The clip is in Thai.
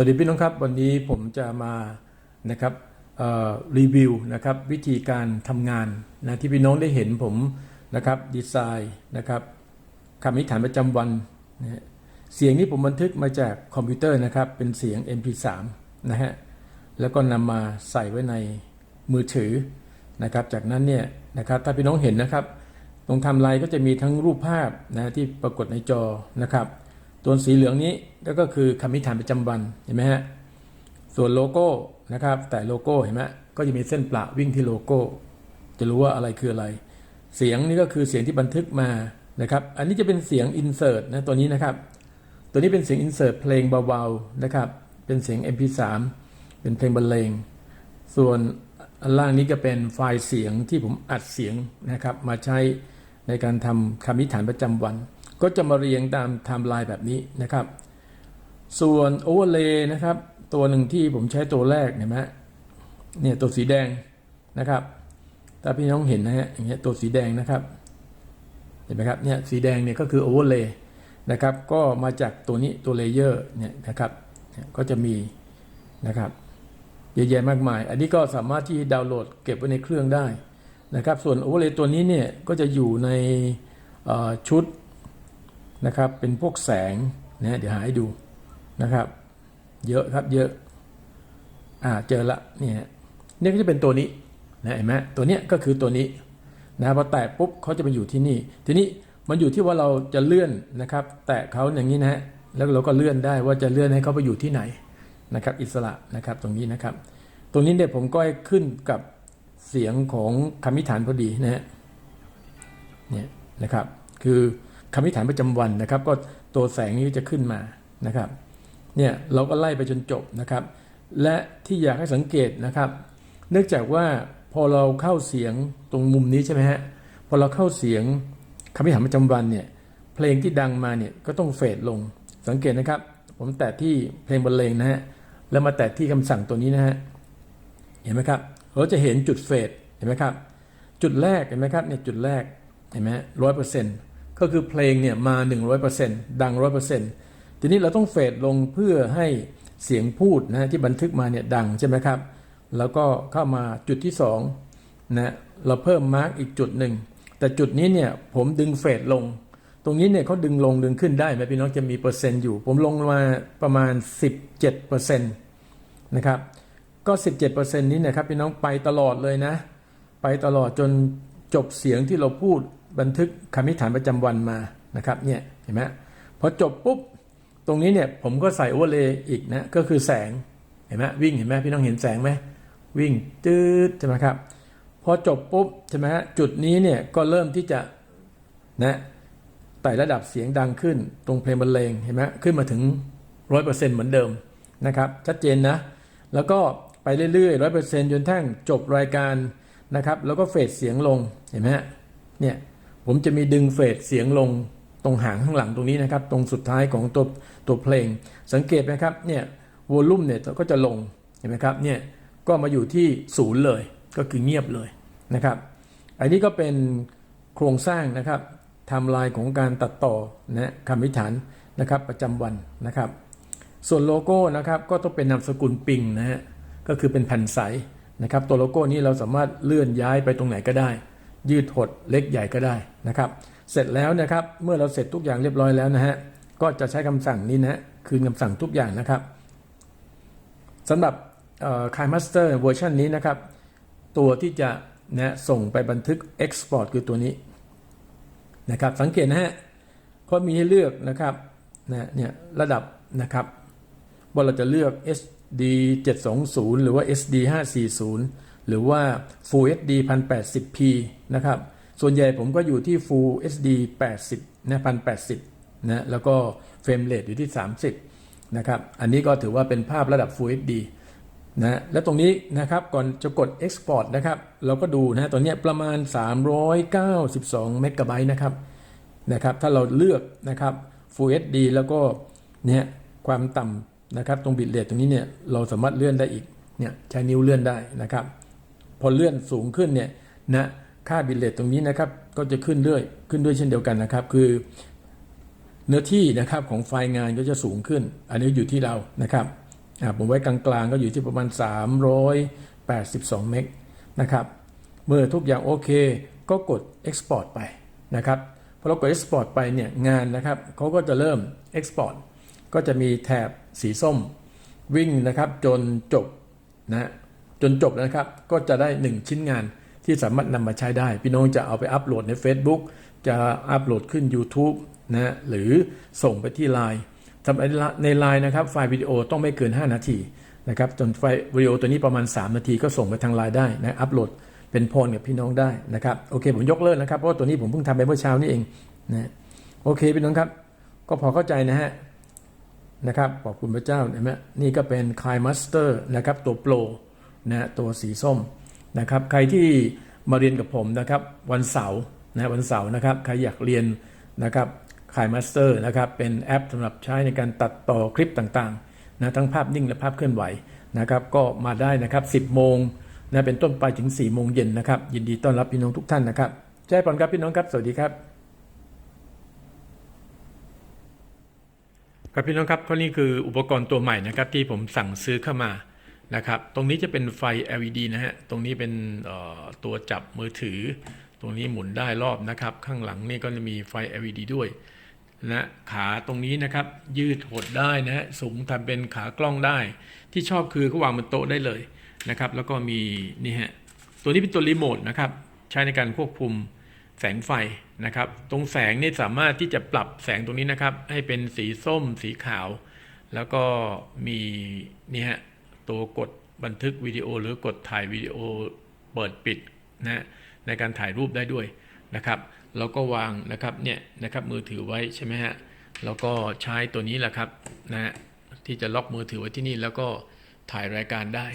สวัสดีพี่น้องครับ วันนี้ผมจะมานะครับรีวิวนะครับวิธีการทำงานนะที่พี่น้องได้เห็นผมนะครับดีไซน์นะครับคำนิฐานประจำวันนะเสียงนี้ผมบันทึกมาจากคอมพิวเตอร์นะครับ เป็นเสียง MP3 นะฮะแล้วก็นำมาใส่ไว้ในมือถือนะครับ จากนั้นเนี่ยนะครับถ้าพี่น้องเห็นนะครับ ตรงทำลายก็จะมีทั้งรูปภาพนะที่ปรากฏในจอนะครับ ตัวสีเหลืองนี้ก็คือคำนิฐานประจำวันเห็นไหมฮะส่วนโลโก้นะครับ แต่โลโก้เห็นไหมก็จะมีเส้นประวิ่งที่โลโก้ จะรู้ว่าอะไรคืออะไร เสียงนี่ก็คือเสียงที่บันทึกมานะครับ อันนี้จะเป็นเสียงอินเสิร์ตนะตัวนี้นะครับ ตัวนี้เป็นเสียงอินเสิร์ตเพลงเบาๆนะครับ เป็นเสียง MP3 เป็นเพลงบรรเลง ส่วนอันล่างนี้ก็เป็นไฟล์เสียงที่ผมอัดเสียงนะครับ มาใช้ในการทำคำนิฐานประจำวัน ก็จะมาเรียงตามไทม์ไลน์แบบนี้นะครับ ส่วนโอเวอร์เลย์นะครับ ตัวหนึ่งที่ผมใช้ตัวแรกเห็นไหมเนี่ยตัวสีแดงนะครับถ้าพี่น้องเห็นนะฮะอย่างเงี้ยตัวสีแดงนะครับ เห็นไหมครับเนี่ยสีแดงเนี่ยก็คือโอเวอร์เลย์นะครับ ก็มาจากตัวนี้ตัวเลเยอร์เนี่ยนะครับก็จะมีนะครับเยอะแยะมากมาย อันนี้ก็สามารถที่ดาวน์โหลดเก็บไว้ในเครื่องได้นะครับ ส่วนโอเวอร์เลย์ตัวนี้เนี่ยก็จะอยู่ในชุด นะครับเป็นพวกแสงนะเดี๋ยวหาให้ดูนะครับ เยอะครับเยอะอ่าเจอละเนี่ยเนี่ยก็จะเป็นตัวนี้นะเห็นไหมตัวเนี้ยก็คือตัวนี้นะพอแตะปุ๊บเขาจะมาอยู่ที่นี่ ทีนี้มันอยู่ที่ว่าเราจะเลื่อนนะครับ แตะเขาอย่างนี้นะฮะแล้วเราก็เลื่อนได้ว่าจะเลื่อนให้เขาไปอยู่ที่ไหนนะครับ อิสระนะครับตรงนี้นะครับ ตรงนี้เนี่ยผมก็ให้ขึ้นกับเสียงของคำนิฐานพอดีนะฮะเนี่ยนะครับ คือ คำนิฐานประจำวันนะครับ ก็ตัวแสงนี้จะขึ้นมานะครับเนี่ยเราก็ไล่ไปจนจบนะครับ และที่อยากให้สังเกตนะครับ เนื่องจากว่าพอเราเข้าเสียงตรงมุมนี้ใช่ไหมฮะพอเราเข้าเสียงคำพิหารประจำวันเนี่ยเพลงที่ดังมาเนี่ยก็ต้องเฟดลงสังเกตนะครับ ผมแตะที่เพลงบรรเลงนะฮะแล้วมาแตะที่คำสั่งตัวนี้นะฮะเห็นไหมครับเราจะเห็นจุดเฟดเห็นไหมครับ จุดแรกเห็นไหมครับเนี่ยจุดแรกเห็นไหมร้อยเปอร์เซ็นต์ ก็คือเพลงเนี่ยมา 100%ดัง 100%ทีนี้เราต้องเฟดลงเพื่อให้เสียงพูดนะที่บันทึกมาเนี่ยดังใช่ไหมครับ แล้วก็เข้ามาจุดที่2นะเราเพิ่มมาร์กอีกจุดหนึ่ง แต่จุดนี้เนี่ยผมดึงเฟดลง ตรงนี้เนี่ยเขาดึงลงดึงขึ้นได้ไหมพี่น้องจะมีเปอร์เซ็นต์อยู่ ผมลงมาประมาณ 17%นะครับก็ 17%นี้นะครับพี่น้องไปตลอดเลยนะ ไปตลอดจนจบเสียงที่เราพูด บันทึกคำนิฐานประจำวันมานะครับเนี่ยเห็นไหมพอจบปุ๊บตรงนี้เนี่ยผมก็ใส่โอเวอร์เลย์อีกนะก็คือแสงเห็นไหมวิ่งเห็นไหมพี่น้องเห็นแสงไหมวิ่งตืดใช่ไหมครับพอจบปุ๊บใช่ไหมฮะจุดนี้เนี่ยก็เริ่มที่จะนะไต่ระดับเสียงดังขึ้นตรงเพลงบรรเลงเห็นไหมขึ้นมาถึงร้อยเปอร์เซ็นต์เหมือนเดิมนะครับชัดเจนนะแล้วก็ไปเรื่อยๆร้อยเปอร์เซ็นต์จนทั้งจบรายการนะครับแล้วก็เฟดเสียงลงเห็นไหมฮะเนี่ย ผมจะมีดึงเฟดเสียงลงตรงหางข้างหลังตรงนี้นะครับ ตรงสุดท้ายของตัวตัวเพลง สังเกตไหมครับ เนี่ยวอลลุ่มเนี่ยก็จะลง เห็นไหมครับ เนี่ย ก็มาอยู่ที่ศูนย์เลย ก็คือเงียบเลยนะครับ อันนี้ก็เป็นโครงสร้างนะครับไทำลายของการตัดต่อนะคำวิฐานนะครับประจำวันนะครับ ส่วนโลโก้นะครับก็ต้องเป็นนามสกุลปิงนะฮะ ก็คือเป็นแผ่นใสนะครับ ตัวโลโก้นี้เราสามารถเลื่อนย้ายไปตรงไหนก็ได้ ยืดหดเล็กใหญ่ก็ได้นะครับ เสร็จแล้วนะครับเมื่อเราเสร็จทุกอย่างเรียบร้อยแล้วนะฮะก็จะใช้คำสั่งนี้นะคืนคำสั่งทุกอย่างนะครับสำหรับคายมาสเตอร์เวอร์ชันนี้นะครับ ตัวที่จะนะส่งไปบันทึก Export คือตัวนี้นะครับ สังเกตนะฮะเขามีให้เลือกนะครับนะเนี่ยระดับนะครับว่าเราจะเลือก SD 720 หรือว่า SD 540 หรือว่า Full HD 1080p นะครับ ส่วนใหญ่ผมก็อยู่ที่ Full HD 80นะ1080นะแล้วก็เฟรมเรทอยู่ที่ 30 นะครับ อันนี้ก็ถือว่าเป็นภาพระดับ Full HD นะและตรงนี้นะครับก่อนจะกด Export นะครับ เราก็ดูนะตัวเนี้ประมาณ 392 เมกะไบต์นะครับนะครับ ถ้าเราเลือกนะครับ Full HD แล้วก็เนี่ยความต่ำนะครับ ตรงบิตเรทตรงนี้เนี่ยเราสามารถเลื่อนได้อีกเนี่ยใช้นิ้วเลื่อนได้นะครับ พอเลื่อนสูงขึ้นเนี่ยนะค่าบิตเรทตรงนี้นะครับก็จะขึ้นเรื่อยขึ้นด้วยเช่นเดียวกันนะครับ คือเนื้อที่นะครับของไฟล์งานก็จะสูงขึ้น อันนี้อยู่ที่เรานะครับผมไว้กลางๆก็อยู่ที่ประมาณ 382 เมกนะครับเมื่อทุกอย่างโอเคก็กด Export ไปนะครับพอเรากด Export ไปเนี่ยงานนะครับเขาก็จะเริ่ม Export ก็จะมีแถบสีส้มวิ่งนะครับจนจบนะ จนจบนะครับ ก็จะได้ 1 ชิ้นงานที่สามารถนำมาใช้ได้ พี่น้องจะเอาไปอัปโหลดใน Facebook จะอัปโหลดขึ้น YouTube นะหรือส่งไปที่ Line สำใน Line นะครับไฟล์วิดีโอต้องไม่เกิน 5 นาทีนะครับจนไฟล์วิดีโอตัวนี้ประมาณ 3 นาทีก็ส่งไปทาง Line ได้นะอัปโหลดเป็นพรกับพี่น้องได้นะครับโอเคผมยกเลิกนะครับเพราะว่าตัวนี้ผมเพิ่งทำไปเมื่อเช้านี้เองนะโอเคพี่น้องครับก็พอเข้าใจนะฮะนะครับขอบคุณพระเจ้าเห็นไหมนี่ก็เป็นคายมาสเตอร์นะครับตัวโปร นะตัวสีส้มนะครับ ใครที่มาเรียนกับผมนะครับ วันเสาร์นะวันเสาร์นะครับ ใครอยากเรียนนะครับคายมาสเตอร์นะครับเป็นแอปสำหรับใช้ในการตัดต่อคลิปต่างๆนะทั้งภาพนิ่งและภาพเคลื่อนไหวนะครับ ก็มาได้นะครับ 10 โมงนะเป็นต้นไปถึง 4 โมงเย็นนะครับ ยินดีต้อนรับพี่น้องทุกท่านนะครับแจ้ปอนครับพี่น้องครับ สวัสดีครับครับพี่น้องครับก็นี่คืออุปกรณ์ตัวใหม่นะครับที่ผมสั่งซื้อเข้ามา นะครับ ตรงนี้จะเป็นไฟ LED นะฮะ ตรงนี้เป็นตัวจับมือถือ ตรงนี้หมุนได้รอบนะครับ ข้างหลังนี่ก็จะมีไฟ LED ด้วยนะขาตรงนี้นะครับ ยืดหดได้นะฮะสูงทำเป็นขากล้องได้ ที่ชอบคือเขาวางบนโต๊ะได้เลยนะครับ แล้วก็มีนี่ฮะ ตัวนี้เป็นตัวรีโมทนะครับ ใช้ในการควบคุมแสงไฟนะครับ ตรงแสงนี่สามารถที่จะปรับแสงตรงนี้นะครับ ให้เป็นสีส้ม สีขาว แล้วก็มีนี่ฮะ ตัวกดบันทึกวิดีโอ หรือกดถ่ายวิดีโอเปิดปิดนะในการถ่ายรูปได้ด้วยนะครับเราก็วางนะครับเนี่ยนะครับมือถือไว้ใช่ไหมฮะแล้วก็ใช้ตัวนี้แหละครับนะที่จะล็อกมือถือไว้ที่นี่แล้วก็ถ่ายรายการได้